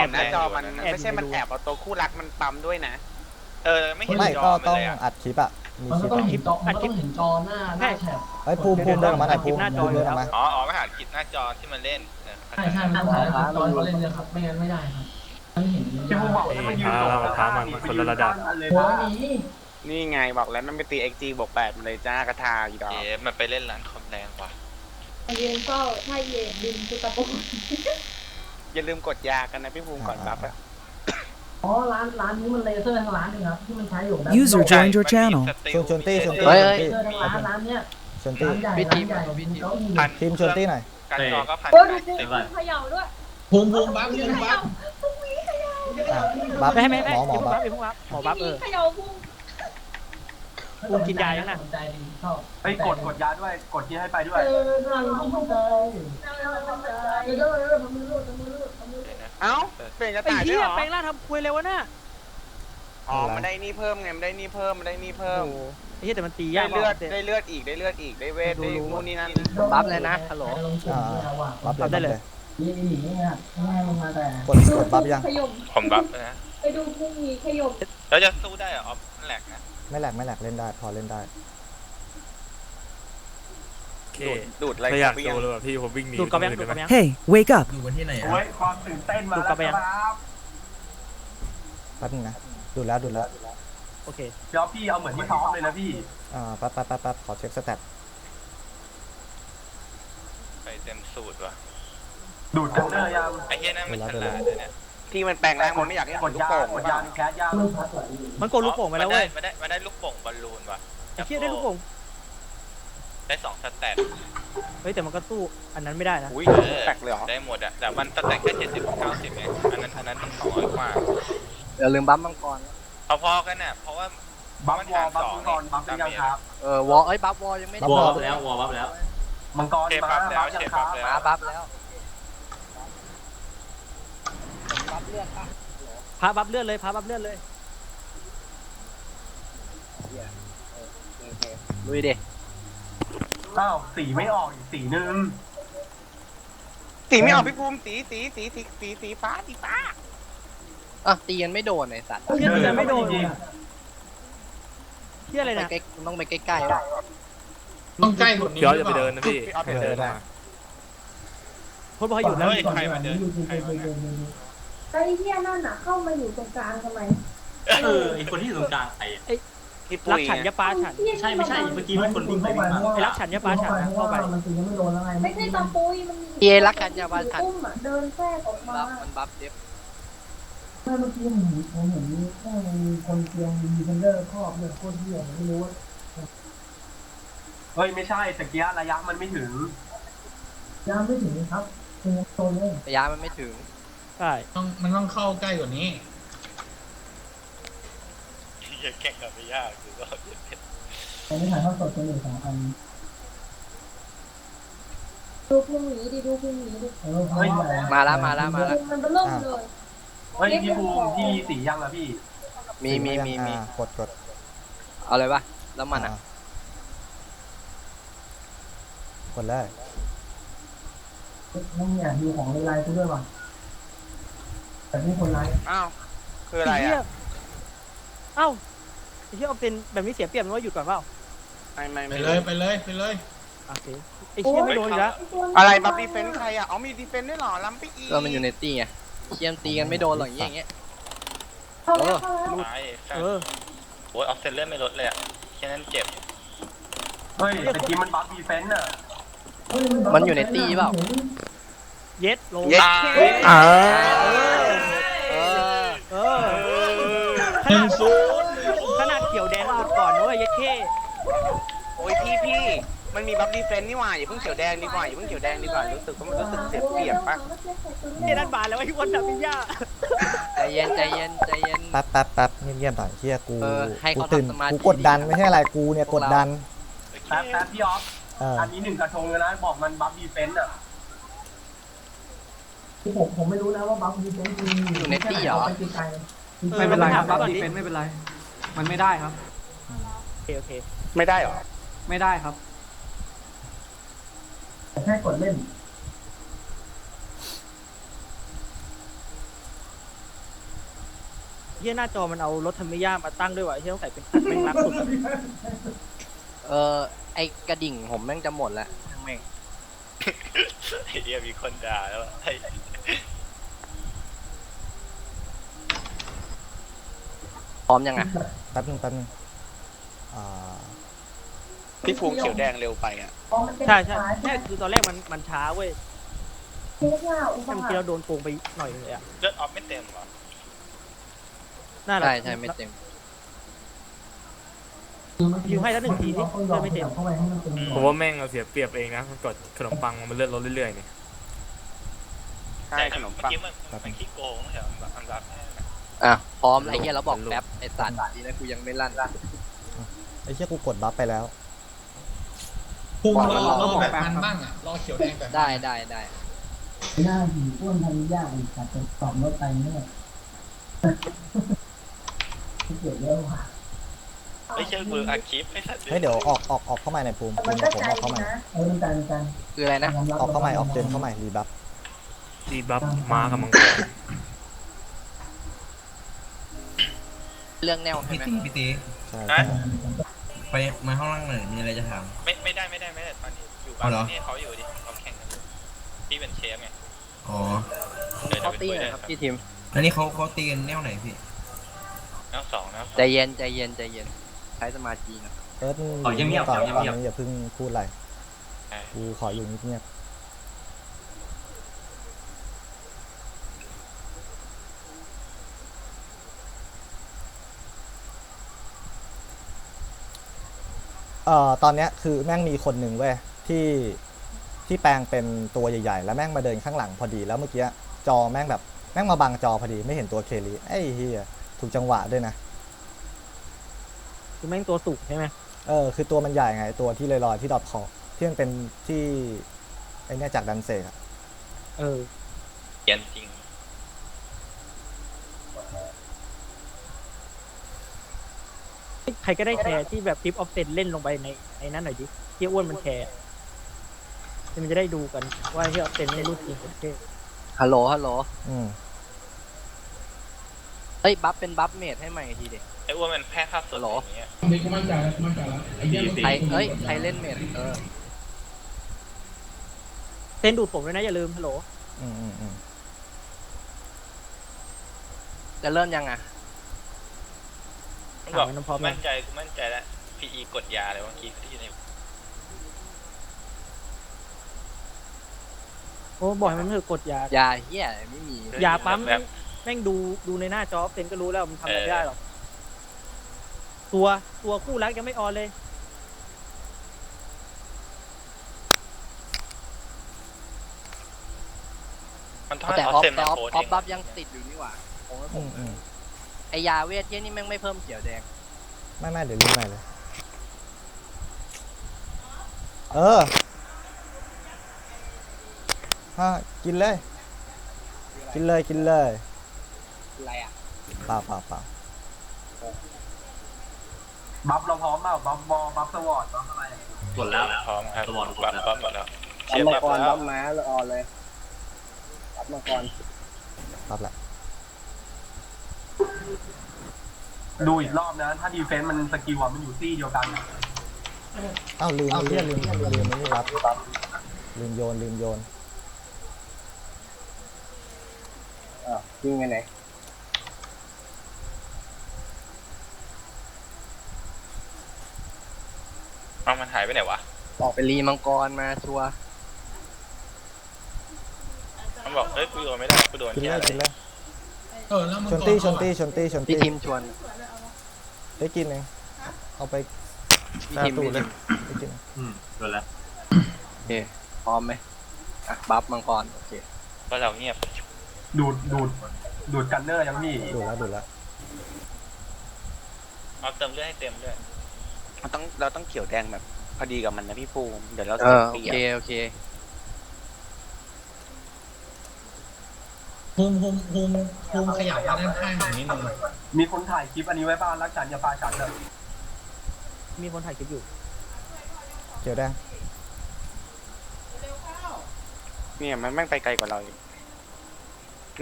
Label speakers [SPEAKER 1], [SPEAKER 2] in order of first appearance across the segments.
[SPEAKER 1] อบหน้าจอมันไม่ใช่มันแอบเอาตัวคู่รักมันปั๊มด้วยนะ
[SPEAKER 2] เออไม่เห็น
[SPEAKER 3] ไม่
[SPEAKER 2] จ
[SPEAKER 3] ก็
[SPEAKER 2] อมัน
[SPEAKER 3] ต้อง
[SPEAKER 2] เลยอะ
[SPEAKER 3] อัดคลิปอะ มี
[SPEAKER 4] มัน
[SPEAKER 3] ค
[SPEAKER 4] ก็
[SPEAKER 3] ป
[SPEAKER 4] ต้อง
[SPEAKER 3] อะ
[SPEAKER 4] เห็นจอมันก็ต้องเห็นจอหน้าหน้าแถบ
[SPEAKER 3] ไอ้ยภูมิภูมิเดินออกมาหน่อยภูมิ
[SPEAKER 5] หน้าจอ
[SPEAKER 3] ภูมิเดินออกมา
[SPEAKER 2] อ๋ออ๋อไม่หาคลิปหน้าจอที่มันเล่นเออ
[SPEAKER 4] ใช่ใช่มันต้องถ่ายจอเขาเล่นเลยครับ ไม่งั้นไม่ได้ครับมันเห็น
[SPEAKER 6] ที่ผมบอกให้มันยืน
[SPEAKER 7] พาเราพามันคนละระดับ
[SPEAKER 6] เลย
[SPEAKER 4] หัว
[SPEAKER 6] นะ
[SPEAKER 4] หนี
[SPEAKER 1] นี่ไงบอกแล้วมันไปตี XG บวกแปดมันเลยจ้ากระทาอีดอก
[SPEAKER 2] เอ๊ะมันไปเล่นร้านคอมแรงกว่า เยื
[SPEAKER 8] นเฝ้าถ้าเย็นดินคือตะปู
[SPEAKER 1] อย่าลืมกดยากันนะพี่ภูมิก่อนปั๊บอะ
[SPEAKER 4] อ๋อร้านร้านนี้มันเลเซอร์ทั้งร้านเลยครับที่มันใช้อยู่แบบ
[SPEAKER 9] User
[SPEAKER 2] ใช่
[SPEAKER 9] joined your
[SPEAKER 2] มันมี
[SPEAKER 9] channel
[SPEAKER 2] สติล
[SPEAKER 3] ชวนชวนตี้ชวนตี้
[SPEAKER 2] มี
[SPEAKER 3] ช
[SPEAKER 2] เซ
[SPEAKER 3] วน
[SPEAKER 2] ต
[SPEAKER 3] ตี้
[SPEAKER 4] เลเซอร์ทั้งร้านร้านเนี้ย
[SPEAKER 3] ชวนตี้
[SPEAKER 4] ร้านใหญ่ร้านใหญ่มีเก้าอี้
[SPEAKER 2] พัน
[SPEAKER 3] ทีมชวนตี้หน่อย
[SPEAKER 2] การจอก็พัน
[SPEAKER 8] โอ้ย
[SPEAKER 2] แป
[SPEAKER 8] ดู
[SPEAKER 2] ด
[SPEAKER 8] ภู
[SPEAKER 2] สิบ
[SPEAKER 8] มิเขย่าด้วย
[SPEAKER 4] ภูมิภูมิบัฟภูมิ
[SPEAKER 8] เข
[SPEAKER 4] บั
[SPEAKER 8] ย่า
[SPEAKER 4] ฟ
[SPEAKER 8] ภูมิเขย่า
[SPEAKER 3] อะบัฟ
[SPEAKER 5] ไม่ไม่ไม่
[SPEAKER 3] หมอหมอ
[SPEAKER 5] เดี๋ยว
[SPEAKER 3] บัฟ
[SPEAKER 5] เพิ่งรับเดี๋ยวเพิ่งรับหมอบัฟเออ
[SPEAKER 8] เขย่าภูมิ
[SPEAKER 5] ภูมิกินยายังน่ะ
[SPEAKER 4] สนใจดีชอบ
[SPEAKER 6] ไปกดกดยาด้วยกดที่ให้ไปด้วย
[SPEAKER 4] เออน่ารักสนใจเดี๋ยวเดี๋ยวเดี๋ยวมือรูดมือรูดมือรูด
[SPEAKER 1] เอ้าเปลี่ยนกระ
[SPEAKER 5] ไอ้
[SPEAKER 1] ต่ายด้ว
[SPEAKER 5] เหี้
[SPEAKER 1] ย
[SPEAKER 5] ย
[SPEAKER 1] เหรอ
[SPEAKER 5] แปลงร่างทำควยเลยวะน่ะ
[SPEAKER 1] อ๋อมันได้นี่เพิ่มไงมันได้นี่เพิ่มมันได้นี่เพิ่ม
[SPEAKER 5] โอ้โหไอ้เหี้ยแต่มันตี
[SPEAKER 1] ได้
[SPEAKER 5] ยาก
[SPEAKER 1] เลือด
[SPEAKER 5] มาก
[SPEAKER 1] ได้เลือดอีกได้เลือดอีกได้เวทได้นู่นนี่นั่น
[SPEAKER 5] บัฟเลยนะฮัลโหล
[SPEAKER 3] อ่าบัฟเลยบัฟเลย
[SPEAKER 4] นี่หนีเนี่ยง่ายลงมาแต่
[SPEAKER 3] กดกดบัฟยัง
[SPEAKER 8] ขยม
[SPEAKER 2] ผมบัฟนะ
[SPEAKER 8] ไปดูภูมิขยม
[SPEAKER 2] แล้วจะสู้ได้เหรอออฟนั่นแหลกนะ
[SPEAKER 3] ไม่แหลกไม่แหลกเล่นได้ พอเล่นได้
[SPEAKER 7] โอเค
[SPEAKER 1] ดูดดูดอะไร
[SPEAKER 7] ไม่อยาก
[SPEAKER 1] ไป
[SPEAKER 7] ดูเลยว่ะพี่ผมวิ่งหนี
[SPEAKER 5] ดูดกระแบง
[SPEAKER 7] คน
[SPEAKER 5] ดู
[SPEAKER 7] อื่
[SPEAKER 5] ด
[SPEAKER 7] น
[SPEAKER 5] ก
[SPEAKER 7] ได้
[SPEAKER 5] ระ
[SPEAKER 7] ไหม
[SPEAKER 5] แบง
[SPEAKER 9] Hey, wake up.
[SPEAKER 6] โอ้ยความตื่นเต้นมา
[SPEAKER 5] ดูดกลับไปยัง
[SPEAKER 6] ครับ
[SPEAKER 3] แป๊บนึงนะ ดูดแล้วดูดแล้ว
[SPEAKER 5] โอเค
[SPEAKER 6] เดี๋ยวพี่เอาเหมือนที่ซ้อมเลยนะพี่
[SPEAKER 3] อ่าแป๊บแป๊บแป๊บแป๊บขอเช็คสแตท
[SPEAKER 2] ไปเต็มสูตรว่ะ
[SPEAKER 6] ดูดกันเนอร์ยัง
[SPEAKER 2] ไอ้เหี้ยนั่นมันฉลาดเลยเนี่ย
[SPEAKER 1] ที่มันแปลงร่างมันไม่อยากให้
[SPEAKER 6] ก
[SPEAKER 1] ก
[SPEAKER 6] ด
[SPEAKER 1] ดลูก
[SPEAKER 6] ยา
[SPEAKER 1] โป่ง
[SPEAKER 6] กด
[SPEAKER 1] หรือเป
[SPEAKER 6] ยา
[SPEAKER 1] ล่า
[SPEAKER 6] แคสยา
[SPEAKER 4] ไม่ชัดเลย
[SPEAKER 5] มันโกนลูกโป่งไปแล้วเว้ย
[SPEAKER 2] มันได้มันได้ลูกโป่งบอลลูนว่ะ
[SPEAKER 5] ไอ้เหี้ยได้ลูกโป่ง
[SPEAKER 2] ได้สองสแตท
[SPEAKER 5] เฮ้ยแต่มันก็สู้อันนั้นไม่ได้นะ
[SPEAKER 1] อุ้ย
[SPEAKER 2] เออ
[SPEAKER 1] แตกเลยเหรอ
[SPEAKER 2] ได้หมดอะแต่มันสแตทแค่เจ็ดสิบเก้าสิบเองอันนั้นอันนั้นมันน้อยกว่า
[SPEAKER 5] อย่าลืมบัฟมังกร
[SPEAKER 2] พอๆกันน่ะเพราะว่า
[SPEAKER 6] บัฟวอลบัฟมังกรบัฟเป็นยังครับ
[SPEAKER 5] เออวอลเอ้ยบัฟวอลยังไม่ได้
[SPEAKER 3] บัฟวอล
[SPEAKER 6] แล้ววอลบัฟแล้วมังกร
[SPEAKER 2] เชฟ
[SPEAKER 6] มา
[SPEAKER 2] บัฟแล้ว
[SPEAKER 6] บัฟ
[SPEAKER 2] เช
[SPEAKER 6] ยัง
[SPEAKER 2] ฟ
[SPEAKER 6] ค
[SPEAKER 2] บั
[SPEAKER 6] รั
[SPEAKER 2] ฟ
[SPEAKER 6] บ
[SPEAKER 2] แล้ว
[SPEAKER 5] มาบัฟแล้วพาบัฟเลือดเลยพาบัฟเลือดเลยลุยดิ
[SPEAKER 6] อ้าวสีไม่ออกอีกสีหนึ่ง
[SPEAKER 1] สีไม่ออกพี่ภูมิสีสีสีสีสีสีฟ้าสีฟ้า
[SPEAKER 5] อะตีกันไม่โดนไอ้สัตว์
[SPEAKER 4] เดี๋ยวไม่โดน
[SPEAKER 5] เหี้ยอะไรนะต้องไปใกล้ๆ
[SPEAKER 4] ต้องใกล้กว่านี้
[SPEAKER 7] ย้อนอย่าไปเดินนะพี่
[SPEAKER 1] พี่ออฟ
[SPEAKER 3] เอ
[SPEAKER 1] เดิ
[SPEAKER 3] อนได้
[SPEAKER 1] มา
[SPEAKER 5] พดพอหยุดแล้ว
[SPEAKER 2] เฮ้ยใครมาเดินใครมาเดิน
[SPEAKER 8] ไอ้เหี้ยนั่นน่ะเข้ามาอยู่ตรงกลางทำไม
[SPEAKER 6] เออไอคนที่อยู่ตรงกลางใคร
[SPEAKER 1] พี่
[SPEAKER 5] รั
[SPEAKER 1] ปุ้
[SPEAKER 5] ก
[SPEAKER 1] ย
[SPEAKER 5] ฉันยาปลาฉัน
[SPEAKER 6] ใช่ไม่ใช่เมื่อกี้มีคนวิ่งไปวิ่งมา
[SPEAKER 5] ไอ้รักฉันยาปลาฉันนะเข้าไป
[SPEAKER 4] มันตียังไม่โดนแล้วไง
[SPEAKER 8] ไม่ใช่ตะปุยมันมี
[SPEAKER 5] เยรักกันยาบาฉัน
[SPEAKER 8] อุ้มอะเดินแทรกออกมา
[SPEAKER 5] มันบัฟเด็บ
[SPEAKER 4] เมื่อกี้ผมเห็นผมเห็นแค่มีคนเตียงมีเฟนเดอร์ครอบเลยโคตรเหี้ยไม่รู้ว่า
[SPEAKER 6] เฮ้ยไม่ใช่ตะเกียระยะมันไม่ถึง
[SPEAKER 4] ยังไม่ถึงครับคือโตเลย
[SPEAKER 5] ระยะมันไม่ถึง ใช่
[SPEAKER 4] ต้องมันต้องเข้าใกล้กว่านี้
[SPEAKER 2] อย่าแข่งกับไม่ยากคือก็
[SPEAKER 4] ตอนนี้ถ่ายทอดสดตัวหนึ่งสองอัน
[SPEAKER 8] ดูภูมิหนีดิดูภูมิหนีดิ
[SPEAKER 4] เออเขาใหญ่
[SPEAKER 5] มาแล้วมาแล้วมาแล้ว
[SPEAKER 8] ภูมิมันเป็นล่มเลย
[SPEAKER 6] เฮ้ยพี่ภูมิพี่สียังอะพี่
[SPEAKER 5] มีมีมีมี
[SPEAKER 3] อ่ากดกด
[SPEAKER 5] เอาเลยปะแล้วมันอะ
[SPEAKER 3] กดเลย
[SPEAKER 4] ไม่มีอะดูของในไลน์กูด้วยว่ะ แต่นี่คนไลน์
[SPEAKER 1] อ้าว คืออะไร
[SPEAKER 5] ไอ้เหี้ย
[SPEAKER 1] อะ
[SPEAKER 5] เอ้าไอ้เหี้ยเอาเป็นแบบนี้เสียเปรียบมันว่าหยุดก่อนเปล่า
[SPEAKER 1] ไม่ไม่
[SPEAKER 4] ไป
[SPEAKER 1] ไม่
[SPEAKER 4] เลยไปเลยไปเลย
[SPEAKER 5] โอเคไอ้เหี้ยไม่โดนอีกแล้ว
[SPEAKER 1] อะไรบัฟดีเฟนส์ใครอะอ๋อมีดีเฟนส์ด้วยเหรอล้ำไปอีก
[SPEAKER 5] ก็มันอยู่ในตีไงเชี่ยมตีกันไม่โดนหรอกอย่างเงี้ย
[SPEAKER 8] เข้าแล้วเข้าแล้ว
[SPEAKER 2] ตาย
[SPEAKER 5] เออ
[SPEAKER 2] โอ้ยออฟเซนเลือดไม่ลดเลยอะแค่นั้นเจ็บ
[SPEAKER 6] เฮ้ยตะกี้มันบัฟดีเฟนต์อะ
[SPEAKER 5] มันอยู่ในตีเปล่าเย็ดลง
[SPEAKER 1] เย็ด
[SPEAKER 3] เออ
[SPEAKER 5] เออเออ ขนาดขนาดเขียวแดงหมดก่อนนะเว้ยเย็ดเข้
[SPEAKER 1] โอ้ยพี่พี่มันมีบัฟดีเฟนส์นี่หว่าอย่าเพิ่งเขียวแดงดีกว่าอย่าเพิ่งเขียวแดงดีกว่ารู้สึกว่ามันรู้สึกเสียเปรียบปะ
[SPEAKER 5] เฮียด้านบานแล้วไอ้คนดับพิยาใจเย็นใจเย็นใจเย็น
[SPEAKER 3] แป๊บแป๊บแป๊บเงียบๆหน่อยเฮียกู
[SPEAKER 5] เออให้
[SPEAKER 3] กู
[SPEAKER 5] เขา
[SPEAKER 3] ตื่น
[SPEAKER 5] ทำสมาธิ
[SPEAKER 3] กูกดดันไม่ใช่อะไรกูเนี่ยกดดัน
[SPEAKER 6] แป๊บแป๊บพี่ออฟ
[SPEAKER 3] เออ
[SPEAKER 6] อันนี้หนึ่งกระทงเลยนะ บอกมันบัฟดีเฟนต์อะ
[SPEAKER 4] ผมผมไม่รู้นะว่าบัฟดีเฟนต์มีไปไกล
[SPEAKER 5] ไม่เป็นไรครับบัฟดีเฟน
[SPEAKER 10] ไม่เป็นไร มันไม่ได้ครับ
[SPEAKER 5] โอเคโอเค
[SPEAKER 1] ไม่ได้เหรอ
[SPEAKER 10] ไม่ได้ครับ
[SPEAKER 4] แต่แค่กดเล่น
[SPEAKER 5] เฮียหน้าจอมันเอารถธรรมิยามาตั้งด้วยวะเฮียต้องใส่เป็นแม่งรักสุดอะ
[SPEAKER 9] เออไอกระดิ่งผมแม่งจะหมดแล้วแม่ง
[SPEAKER 2] ไอ้เดียมีคนด่าแล้วไอ้
[SPEAKER 9] ร้อมยังอะ
[SPEAKER 3] แป๊บนึงแป๊บนึงอ่า
[SPEAKER 1] พี่ภูมิเขียวแดงเร็วไปอะ
[SPEAKER 8] อ๋อมันเป็น
[SPEAKER 5] ใช่ใช่
[SPEAKER 8] ขา
[SPEAKER 5] ใช่คือตอนแรกมันมันช้าเว้ย
[SPEAKER 8] เรียกว่าอุป
[SPEAKER 5] แต่เมื่อ
[SPEAKER 8] หา
[SPEAKER 5] กี้
[SPEAKER 8] ร
[SPEAKER 5] เราโดนโกงไปหน่อยนึงเลยอะ
[SPEAKER 2] เลือดออฟไม่เต็มเหรอ
[SPEAKER 5] น่ารัก
[SPEAKER 9] ใช่ใช่ไม่เต็ม
[SPEAKER 5] ยิวให้แล้วหนึ่งทีนี่
[SPEAKER 4] ต้องย
[SPEAKER 5] เลื
[SPEAKER 4] อ
[SPEAKER 5] อ
[SPEAKER 4] ม
[SPEAKER 5] ดไม่เต็ม
[SPEAKER 4] เข้าไปให้มันเป็น
[SPEAKER 7] ผมว่าแม่งเอาเสียเปรียบเองนะมันกดขนมปังมันเลื่อนรถเรื่อยๆนี่
[SPEAKER 1] ใช่ขนมปัง
[SPEAKER 2] เมื่อกี้มันมันขี้โกงไม่ใช่เหรออันรับ
[SPEAKER 9] อะพร้อมแล้วไอ้เหี้ยเราบอกแป๊บไอ้สัตว์ดีนะกูยังไม่ลั่น
[SPEAKER 3] ไอ้เชี่ยกูกดบัฟไปแล้ว
[SPEAKER 9] ภูมิรอ
[SPEAKER 10] รอแบบมันบ้าง
[SPEAKER 9] ได้ได้ได้
[SPEAKER 4] หน้าหีอ้วนทำยากอีกแต่จะสอบรถไปเนี่ยเกี่ยวเยอะว่ะ
[SPEAKER 2] ไม่ใช่มืออัดคลิปไอ้สัตว์
[SPEAKER 3] เฮ้ยเดี๋ยวออกออกออกเข้ามาในภูมิ
[SPEAKER 8] แต่
[SPEAKER 3] ภู
[SPEAKER 8] มัน
[SPEAKER 3] มิ
[SPEAKER 8] ก็
[SPEAKER 3] ผม
[SPEAKER 8] ใจ
[SPEAKER 3] ออกเข้า
[SPEAKER 8] ดี
[SPEAKER 3] มา
[SPEAKER 8] นะ
[SPEAKER 4] เออเป็นการเป็นการ
[SPEAKER 9] คืออะไรนะ
[SPEAKER 3] ออกเข้ามาออกเจนเข้ามารีบัฟ
[SPEAKER 7] ดีบัฟม้ากับมังกร
[SPEAKER 9] เรื่องแนวใช่
[SPEAKER 11] พี่
[SPEAKER 9] ไหม
[SPEAKER 11] ตีพี่ตี
[SPEAKER 3] ใช่
[SPEAKER 2] ฮะ
[SPEAKER 11] ไปมาห้องล่างหน่อยมีอะไรจะถาม
[SPEAKER 2] ไม่ไม่ได้ไม่ได้ไม่ได้ตอนนี้อยู่
[SPEAKER 11] อ๋อเหร
[SPEAKER 2] บ้า
[SPEAKER 11] อ
[SPEAKER 2] นนี่เขาอยู่ดิเขาแข่งกันอยู่พี่เป็นเชฟไง
[SPEAKER 11] อ๋อ
[SPEAKER 2] เดี๋ยว
[SPEAKER 9] เขา
[SPEAKER 2] จะไป
[SPEAKER 9] ตี
[SPEAKER 2] คุย
[SPEAKER 9] หน่
[SPEAKER 2] ได้
[SPEAKER 9] อย
[SPEAKER 2] ค
[SPEAKER 9] ค
[SPEAKER 2] รั
[SPEAKER 9] รั
[SPEAKER 2] บบ
[SPEAKER 9] พี่ทีม
[SPEAKER 11] แล้วนี่เขาเขาตีกันแนวไหนพี่
[SPEAKER 2] แนวสองแนวสอง
[SPEAKER 9] ใจเย็นใจเย็นใจเย็นใช้สมาธินะ
[SPEAKER 3] เอิร์ธ
[SPEAKER 6] อ๋อเงียบๆ
[SPEAKER 3] ก่อน
[SPEAKER 6] เงียบๆ
[SPEAKER 3] ตอนนี้อย่าเพิ่งพูดอะไร
[SPEAKER 2] ใช่
[SPEAKER 3] กูขออยู่เงียบ อ่อตอนเนี้ยคือแม่งมีคนหนึ่งเว้ยที่ที่แปลงเป็นตัวใหญ่ ๆ แล้วแม่งมาเดินข้างหลังพอดีแล้วเมื่อกี้จอแม่งแบบแม่งมาบังจอพอดีไม่เห็นตัวเคลีไอ้เฮียถูกจังหวะด้วยนะ
[SPEAKER 5] คือแม่งตัวสุกใช่ไหม
[SPEAKER 3] เออคือตัวมันใหญ่ไง ตัวที่ลอยๆที่ดอทคอที่มันเป็นที่ไอเนี่ยจากดันเซกอะ
[SPEAKER 5] เออ
[SPEAKER 2] เย็นจริง
[SPEAKER 5] ใครก็ได้แชร์ที่แบบคลิปออฟเซนเล่นลงไปในในนั้นหน่อยดิเที่ยอ้วนมันแชร์มันจะได้ดูกันว่าที่ออฟเซนไม่รู้จริงโอเค
[SPEAKER 9] ฮัลโหลฮัลโหล
[SPEAKER 3] อืม
[SPEAKER 9] เฮ้ยบัฟเป็นบัฟเมดให้ใหม่อีกทีเด็ก
[SPEAKER 2] ไอ้อ้วนมันแพ้ค่าสุด
[SPEAKER 9] ฮัลโหล
[SPEAKER 2] อย่างเงี้ย
[SPEAKER 9] ใครเอ้ยใครเล่นเมดเออ
[SPEAKER 5] เซนดูดผมด้วยนะอย่าลืมฮัลโหล
[SPEAKER 3] อืมอืมอืม
[SPEAKER 9] จะเริ่มยังอะ
[SPEAKER 2] มันบอก
[SPEAKER 5] ถามมันพร้อมไหม
[SPEAKER 2] มั่นใจกูมั่นใจแล้วพีอีกดยาอะไรเมื่อกี้ที่ใน
[SPEAKER 5] โอ้บอกให้มันเถอะกดยา
[SPEAKER 9] ยาเฮียไม่มี
[SPEAKER 5] ยาปั๊ม
[SPEAKER 2] แบบ
[SPEAKER 5] แม่งดูดูในหน้าจอออฟเซนก็รู้แล้วมันทำอะไรไม่ได้หรอก ตัวตัวคู่รักยังไม่ออนเลย
[SPEAKER 2] มันทอด
[SPEAKER 9] แต่อ
[SPEAKER 2] เอา
[SPEAKER 9] อฟ
[SPEAKER 2] เต็ม
[SPEAKER 9] แต่
[SPEAKER 2] มา
[SPEAKER 9] ออฟ
[SPEAKER 2] โพส
[SPEAKER 9] ออฟ
[SPEAKER 2] เอง
[SPEAKER 9] บัฟยังติดอยู่นี่หว่าผมว่าผ
[SPEAKER 3] อื
[SPEAKER 9] ม
[SPEAKER 3] มอืม
[SPEAKER 9] ไอยาเวทเฮียนี่แม่งไม่เพิ่มเขียวแดง
[SPEAKER 3] ไม่ไม่เดี๋ยวรีบใหม่เลย เออฮะกินเลย กินเลยกินเลย
[SPEAKER 9] อะไรอะ
[SPEAKER 3] เปล่าเปล่าเปล่า
[SPEAKER 6] บัฟเราพร้อมเปล่าบัฟบอลบัฟสวอตบัฟอะไร
[SPEAKER 2] หมดแล้ว พร้อมครับบัฟบัฟหมดแล้วเชียร์
[SPEAKER 9] มัง
[SPEAKER 2] บัฟ
[SPEAKER 9] กร
[SPEAKER 2] แล้
[SPEAKER 9] บั
[SPEAKER 2] ว
[SPEAKER 9] ฟม้าเลยออนเลยบัฟมังกร
[SPEAKER 3] ปรับละ
[SPEAKER 6] ดูอีกรอบนะ ถ้าดีเฟนซ์มันสกิลอะมันอยู่ซี่เดียวกันอะ
[SPEAKER 3] อ้าวลืมเรียลืมลืมลืมไม่ได้รับลืมโยนลืมโยน
[SPEAKER 9] อะยิงไปไหน
[SPEAKER 2] เอามันหายไปไหนวะ
[SPEAKER 9] ออกไปรีมังกรมาชัวร์
[SPEAKER 2] มันบอกเอ้ยกูโดนไม่ได้กูโดน
[SPEAKER 3] กิน
[SPEAKER 2] แค่
[SPEAKER 3] เลย
[SPEAKER 2] อะไร
[SPEAKER 3] กินเลย ชนตี้ชนตี้ชนตี้ชน
[SPEAKER 9] พี่
[SPEAKER 3] ตี้
[SPEAKER 9] ทีมชวน
[SPEAKER 3] ได้กินเองเอาไป
[SPEAKER 9] พี่
[SPEAKER 3] หน้า
[SPEAKER 9] ทีม
[SPEAKER 3] ตู้
[SPEAKER 9] พี่
[SPEAKER 3] เล
[SPEAKER 9] ที
[SPEAKER 3] ย
[SPEAKER 9] ม
[SPEAKER 3] ได้กิน
[SPEAKER 9] โอเคพร้อมไหมอะบัฟมังกรโอเค
[SPEAKER 2] เพราะเราเงียบ
[SPEAKER 6] ดูดดูดดูดกันเนอร์ยังพี่
[SPEAKER 3] ดูแล้วดูแล้ว
[SPEAKER 2] เอาเติมเลือดให้เต็มด้วย
[SPEAKER 1] เราต้องเราต้องเขียวแดงแบบ พอดีกับมันนะพี่ภูมิเดี๋ยวเรา
[SPEAKER 9] เอ
[SPEAKER 1] เสีย
[SPEAKER 9] อโอ
[SPEAKER 1] เปรีย
[SPEAKER 9] เค
[SPEAKER 1] บ
[SPEAKER 9] โอเค
[SPEAKER 11] ภูมิภูมิภูมิภูมิขยับมาด้านข้างตรงนี้หนึ่ง
[SPEAKER 6] มีคนถ่ายคลิปอันนี้ไว้บ้างรักฉันอย่าพาฉันเลย
[SPEAKER 5] มีคนถ่ายคลิปอยู่
[SPEAKER 3] เขียวแดง
[SPEAKER 1] เนี่ยมันแม่งไปไกลกว่าเราอีก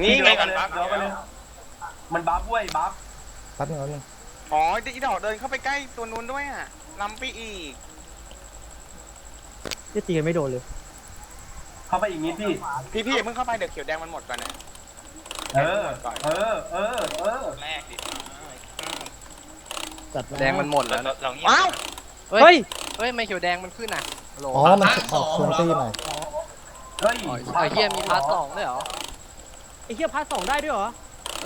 [SPEAKER 6] นี่
[SPEAKER 1] นี่
[SPEAKER 6] ไง
[SPEAKER 1] ไง
[SPEAKER 6] กั
[SPEAKER 1] มันน
[SPEAKER 6] บั
[SPEAKER 1] บั
[SPEAKER 6] ฟ
[SPEAKER 1] ฟ
[SPEAKER 6] เดี๋ยวไปเลยมันบัฟเว้ยบัฟ
[SPEAKER 3] แป๊บนึงแป๊บนึง
[SPEAKER 1] อ๋ออีดอกเดินเข้าไปใกล้ตัวนู้นด้วยอะล้ำไปอีก
[SPEAKER 5] ที่ตีกันไม่โดนเลย
[SPEAKER 6] เข้าไปอีกนิดพี่
[SPEAKER 1] พี่พี่อย่าเพิ่งเข้าไปเดี๋ยวเขียวแดงมันหมดก่อนนะ
[SPEAKER 6] เออ เออ เออ เออ
[SPEAKER 2] แรกดิ
[SPEAKER 5] จัด
[SPEAKER 9] แดงมันหมดแล้ว
[SPEAKER 2] เราเราเงียบ
[SPEAKER 1] อ้าว
[SPEAKER 9] เฮ้ย เฮ้ย ไม่เขียวแดงมันขึ้นอะโหล
[SPEAKER 3] อ๋อ มันออกชวนตี้หม่
[SPEAKER 6] เฮ้ย
[SPEAKER 9] อ๋อไอ้เฮียมีพาร์ทสองด้วยเหรอ
[SPEAKER 5] ไอ้เหี้ยพาร์ทสองได้ด้วยเหรอ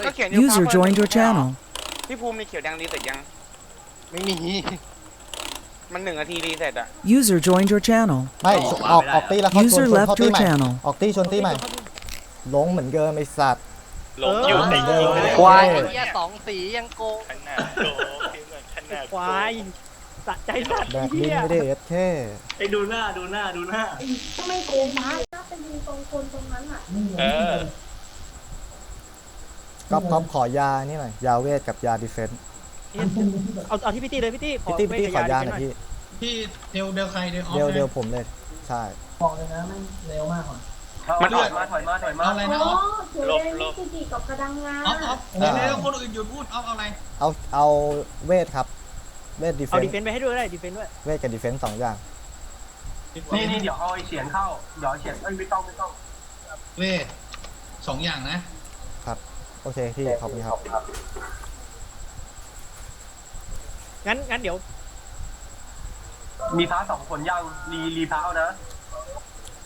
[SPEAKER 1] ก็เขียนยู่
[SPEAKER 12] User joined your channel.
[SPEAKER 1] พี่ภูมิมีเขียวแดงรีเสร็จยัง
[SPEAKER 9] ไม่มี
[SPEAKER 1] มันหนึ่งนาทีรีเสร็จอะ
[SPEAKER 12] User joined your channel.
[SPEAKER 3] ไม่ออกออกตี้แล้วเขาชวน
[SPEAKER 12] User
[SPEAKER 3] ชวน
[SPEAKER 12] left
[SPEAKER 3] เข้าตี้
[SPEAKER 12] your
[SPEAKER 3] ใหม่
[SPEAKER 12] channel.
[SPEAKER 3] ออกตี้ชวนตี้ใหม่หลงเหมือนเดิมไอสัตว์
[SPEAKER 2] หลงอยู่แต่ยิงไม่ได้
[SPEAKER 9] ควาย ไอ้เฮียสองสียังโกง
[SPEAKER 2] ขนาดโกพี่เหมือนขนาด
[SPEAKER 5] ควายสะใจสัตว์
[SPEAKER 3] แบก
[SPEAKER 5] ไอ้
[SPEAKER 3] บิน
[SPEAKER 5] เหี้ย
[SPEAKER 3] ไม่ได้เอสแค่
[SPEAKER 6] ไอ้ดูหน้าดูหน้าดูหน้า
[SPEAKER 8] ทำไมโกงมาถ้าไปยิงตรงคนตรงนั้นอะ
[SPEAKER 4] นี่ไง
[SPEAKER 2] เออ
[SPEAKER 3] ก๊อฟก๊อฟขอยานี่หน่อยยาเวทกับยาดีเฟนส์
[SPEAKER 5] เอาเอาที่พี่ตี้เลยพี่ตี้ขอ
[SPEAKER 3] พี่ตี้พี่ตี้ขอยาห
[SPEAKER 5] เว
[SPEAKER 3] น่อย
[SPEAKER 5] ท
[SPEAKER 3] พี่
[SPEAKER 11] พี่เดวเดวใครเดวออฟ
[SPEAKER 3] เดียวเดียวผมเลย ใช่
[SPEAKER 4] บอกเลยนะไม่เร็วมากกว่า
[SPEAKER 6] มันถอยมาถอยมาถอยมา
[SPEAKER 11] เอาอะไร
[SPEAKER 8] อ๋
[SPEAKER 11] นะ
[SPEAKER 8] อ
[SPEAKER 11] ออฟ
[SPEAKER 8] เขียวแดงนี่คือดีกับกระดังงา
[SPEAKER 11] ออฟออฟเดี๋ยวเดี๋ยวคนอื่นหยุดพูดออฟเอาอะไร
[SPEAKER 3] เอาเอาเวทครับ เวทดีเฟ
[SPEAKER 5] เอา
[SPEAKER 3] น
[SPEAKER 5] ดี
[SPEAKER 3] ส์
[SPEAKER 5] เฟนต์ไปให้ด้วยได้ดีเฟนต์ด้วย
[SPEAKER 3] เวทกับดีเฟนส์สองอย่าง
[SPEAKER 6] นี่นี่เดี๋ยวเอาไอ้เฉียนเข้าเดี๋ยวเฉียนเอ้ยไม่ต้องไม่ต้อง
[SPEAKER 11] เวทสองอย่างนะ
[SPEAKER 3] โอเคพี่ขอบคุณครับ
[SPEAKER 5] งั้นงั้นเดี๋ยว
[SPEAKER 6] มีพาร์ทสองคนยังรีรีพาร์ทเอานะ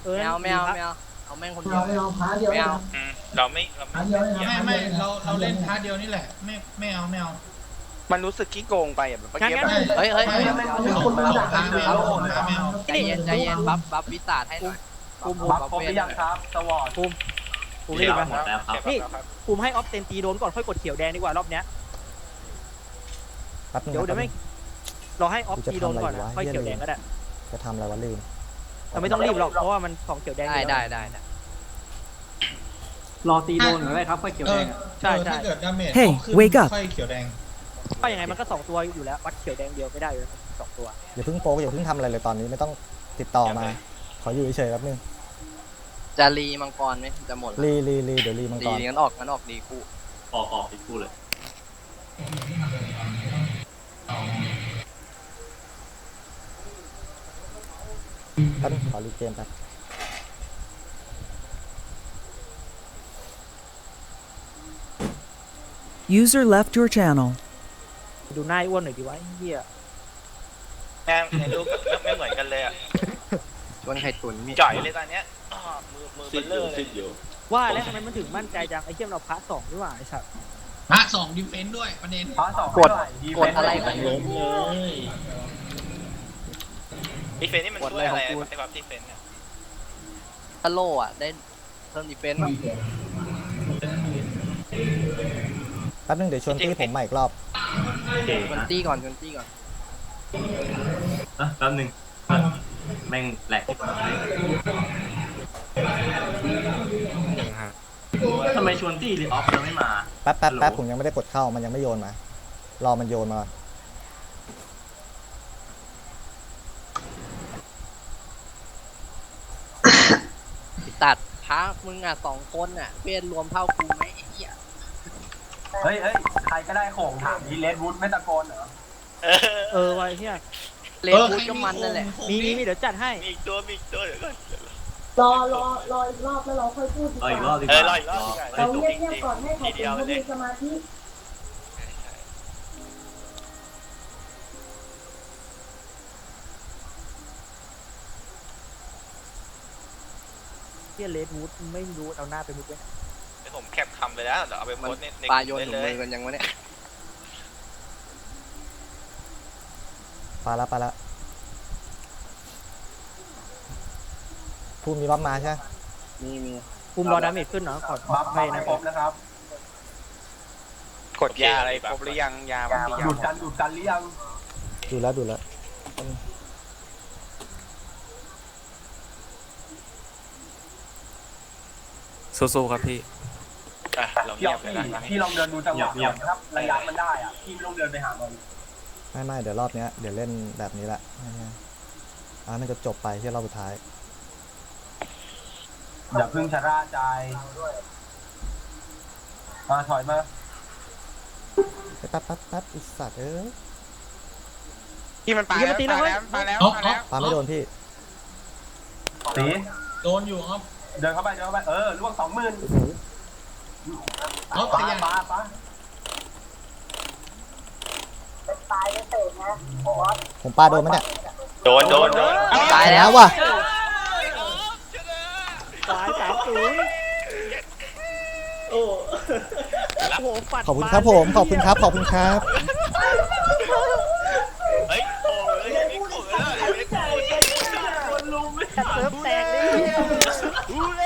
[SPEAKER 5] เออ
[SPEAKER 9] ไม่เอาไม่เอา
[SPEAKER 5] พัก
[SPEAKER 9] ไม่เอา เอาแม่งคนเดี
[SPEAKER 4] เรา
[SPEAKER 9] ยว
[SPEAKER 4] ไม่เอาพาเดียว
[SPEAKER 9] ไม่เอา
[SPEAKER 2] อืมเราไม่เรา
[SPEAKER 4] พา
[SPEAKER 2] ไม่
[SPEAKER 4] เดียวเลยนะ
[SPEAKER 11] ไม่ไม่เราเราเล่นพาร์ทเดียวนี่แหละ ไม่ไม่เอาไม่เอา
[SPEAKER 1] มันรู้สึกขี้โกงไปอะแบบเมื่อ
[SPEAKER 5] งั้น
[SPEAKER 1] กี้
[SPEAKER 5] งั้น
[SPEAKER 1] แบบ
[SPEAKER 9] เฮ้ยเฮ้ย
[SPEAKER 11] ไม่
[SPEAKER 9] เฮ้ย
[SPEAKER 11] ไม่
[SPEAKER 9] ไม่
[SPEAKER 11] เอา
[SPEAKER 9] เอา
[SPEAKER 11] สองสองทางไม่เอาสองทางไม่เอา
[SPEAKER 9] ใจเย็นใจเย็นบัฟบัฟวิสาดให้หน่อย
[SPEAKER 5] ภูมิ
[SPEAKER 6] บัฟครบหรือยังครับสวอต
[SPEAKER 5] ภูมิภูมิได้ยินไหม
[SPEAKER 2] หมดแล้วครับ
[SPEAKER 5] นี่ภูมิให้ออฟเซนตีโดนก่อนค่อยกดเขียวแดงดีกว่ารอบเนี้ย
[SPEAKER 3] แป๊บนึง
[SPEAKER 5] เดี๋ยว
[SPEAKER 3] นะ
[SPEAKER 5] เดี๋ยวไม่รอให้ออฟตีโดนก่อนนะค่อยเขียวแดงก็ได้
[SPEAKER 3] จะทำอะไรวะลืม
[SPEAKER 5] แต่ไม่ต้องรีบหรอกเพราะว่ามันของเขียวแดงอ
[SPEAKER 9] ได้
[SPEAKER 5] ยู่แล้ว
[SPEAKER 9] ได้ได้ได้
[SPEAKER 10] รอตีโดนหรืออะไรครับค่อยเขียว
[SPEAKER 11] เอ
[SPEAKER 10] แด
[SPEAKER 11] อง
[SPEAKER 10] อะ
[SPEAKER 5] ใช่
[SPEAKER 11] เออ
[SPEAKER 5] ใช่
[SPEAKER 11] ถ้าเกิดดาเมจ
[SPEAKER 12] Hey,
[SPEAKER 11] ขึ้น
[SPEAKER 12] wake up
[SPEAKER 11] ค่อยเขียวแดง
[SPEAKER 5] ก็ยังไงมันก็สองตัวอยู่แล้ววัดเขียวแดงเดียวไม่ได้อยู่แล้วสองตัว
[SPEAKER 3] อย่าเพิ่งโป๊กอย่าเพิ่งทำอะไรเลยตอนนี้ไม่ต้องติดต่อมาขออยู่เฉยๆแป๊บนึง
[SPEAKER 9] จะรีมังกรไหมจะหมดแล้ว
[SPEAKER 3] รีรีรีเดี๋ยวรีมังก
[SPEAKER 9] รี
[SPEAKER 3] ร
[SPEAKER 9] งั้นออกงั้นออกดีคู่
[SPEAKER 7] ออกออกอีกคู่เลย
[SPEAKER 3] แป๊บนึงขอรีเกมแป๊บ
[SPEAKER 12] User left your channel.
[SPEAKER 5] ดูหน้าไอ้อ้วนหน่อยดีวะไอ้เหี้ย
[SPEAKER 2] แม่งในรูปไม่เหมือนกันเลยอะ
[SPEAKER 9] ชวนไข่ตุ๋นมี
[SPEAKER 2] จ่อยเลยตอนเนี้ยอ้อมือมือเบลเลอร์เลย
[SPEAKER 5] ว่าแล้วทำไมมันถึงมั่นใจจังไอ้เหี้ยเราพระสองดีกว่าไอ้สัตว์
[SPEAKER 11] พระสองดิเฟนต์ด้วยประเด็น
[SPEAKER 6] พาร์ทสอง
[SPEAKER 9] กด
[SPEAKER 6] ดี
[SPEAKER 9] กดอะไรกัน
[SPEAKER 6] ล้
[SPEAKER 2] ดีเฟนนี่มันช่วยอะไรไอ้บัฟดีเฟนเนี่ย
[SPEAKER 9] ฮัลโหลอะได้เพิ่มดีเฟนต์
[SPEAKER 3] แป๊บนึงเดี๋ยวชวนตี้ผมใหม่อีกรอบ
[SPEAKER 9] ชวนตี้ก่อนชวนตี้ก่อน
[SPEAKER 7] แป๊บนึงแม่งแหลกทำไมชวนตี้รีออฟยังไม่มา
[SPEAKER 3] แป๊บแป๊บแป๊บ
[SPEAKER 7] ฮัลโหล
[SPEAKER 3] ผมยังไม่ได้กดเข้ามันยังไม่โยนมา รอมันโยนมาก่อน
[SPEAKER 9] ตัดพระมึงอะสองคนอะเพื่อนรวมเท่ากูไหมไอ้เหี้ย
[SPEAKER 6] เฮ้ยเฮ้ยใครก็ได้โข่งถามดีเลดวูดไม่ตะโกนเหรอ
[SPEAKER 2] เออ
[SPEAKER 5] เออวะไอ้เหี้ย
[SPEAKER 9] เลนบูดก็มันนั่นแหละ
[SPEAKER 5] มีมีมีเดี๋ยวจัดให้
[SPEAKER 2] มีอีกตัวมีอีกตัวเดี๋ยวก่อน
[SPEAKER 8] รอรอรออีกรอบแล้วเราค่อยพูดดีก
[SPEAKER 7] เอาอีกรอ
[SPEAKER 8] ว่า
[SPEAKER 7] บดีก
[SPEAKER 2] เออ
[SPEAKER 7] ว่า ร
[SPEAKER 2] ออีกรอบดีกว่า
[SPEAKER 8] เรา
[SPEAKER 2] ตุก
[SPEAKER 8] เงีย
[SPEAKER 2] จ
[SPEAKER 8] บ
[SPEAKER 2] ริง
[SPEAKER 8] ๆก่อนให้
[SPEAKER 2] ๆ
[SPEAKER 8] เขา
[SPEAKER 2] ที
[SPEAKER 8] เป็
[SPEAKER 2] เดียวเลย
[SPEAKER 8] นเขามีสมาธิ
[SPEAKER 5] เหี้ยเลดวูดไม่รู้เอาหน้าไปมุดไว้
[SPEAKER 2] เดี๋ยวผมแคปคำไปแล้วเดี๋ยวเอาไปโพ
[SPEAKER 9] มัน
[SPEAKER 2] สต์ในใน
[SPEAKER 9] ปลาโยน
[SPEAKER 2] ได้
[SPEAKER 9] ถุง
[SPEAKER 2] เล
[SPEAKER 9] มื
[SPEAKER 2] ย
[SPEAKER 9] อกันยังวะเนี่ย
[SPEAKER 3] ไปแล้วไปแล้วพูดมีบัฟมาใช่ไหม
[SPEAKER 9] มีมี
[SPEAKER 5] ภูมิรอดาเมจขึ้นเนาะขอ
[SPEAKER 6] บัฟ
[SPEAKER 5] ให้
[SPEAKER 6] บัฟ
[SPEAKER 5] นะ
[SPEAKER 6] ให้ครบนะครับ
[SPEAKER 1] กดยาอะไรครบหรือยังยาบางทียา
[SPEAKER 6] ดู
[SPEAKER 1] ห
[SPEAKER 6] ด
[SPEAKER 1] ม
[SPEAKER 6] กัน
[SPEAKER 1] ด
[SPEAKER 6] ดูดกันหรือยัง
[SPEAKER 3] ดูแล้วดูแล้ว
[SPEAKER 7] สู้ๆครับพี่
[SPEAKER 2] อะเรา
[SPEAKER 6] พี่
[SPEAKER 2] เงีย
[SPEAKER 6] เอา
[SPEAKER 2] บเลย
[SPEAKER 6] พี่
[SPEAKER 2] นะ
[SPEAKER 6] พี่ลองเดินดูจังหวะ
[SPEAKER 7] เงียบ
[SPEAKER 6] ก่อนนะครับระยะมันได้อะพี่ไม่ต้องเดินไปหามัน
[SPEAKER 3] ไม่ไม่เดี๋ยวรอบเนี้ยเดี๋ยวเล่นแบบนี้แหละง่ายๆอ่ามันจะจบไปที่รอบสุดท้าย
[SPEAKER 6] อย่าเพึ่งชะล่าใจมาถอยมา
[SPEAKER 3] ไอ้แป๊บแป๊บแป๊บอีสัตว์เอ้ย
[SPEAKER 1] พี่มันปาแล้วปาแล้วปาแล้ว
[SPEAKER 11] เอา
[SPEAKER 1] ปา
[SPEAKER 11] เอา
[SPEAKER 1] แล้ว
[SPEAKER 3] ปาไม่โดนพี่
[SPEAKER 6] ตี
[SPEAKER 11] โดนอยู่ครับ
[SPEAKER 6] เดินเข้าไปเดินเข้าไปเออล่วงสองหมื่น
[SPEAKER 11] เอา
[SPEAKER 6] ปา
[SPEAKER 11] ขยัน
[SPEAKER 6] ปาปา
[SPEAKER 3] ผมปาโดนมั้ยเนี่ย
[SPEAKER 2] โดนโดนโดน
[SPEAKER 9] ตายแล้ว
[SPEAKER 3] ว่ะ
[SPEAKER 5] สายสามศูนย์โอ้โหปัด
[SPEAKER 3] ขอบคุณครับผมขอบคุณครับขอบคุณครับ
[SPEAKER 2] เฮ้ยโอ้ยนี่โกรธแล้วนี่โกรธ
[SPEAKER 5] เซิร์ฟ แตกเลย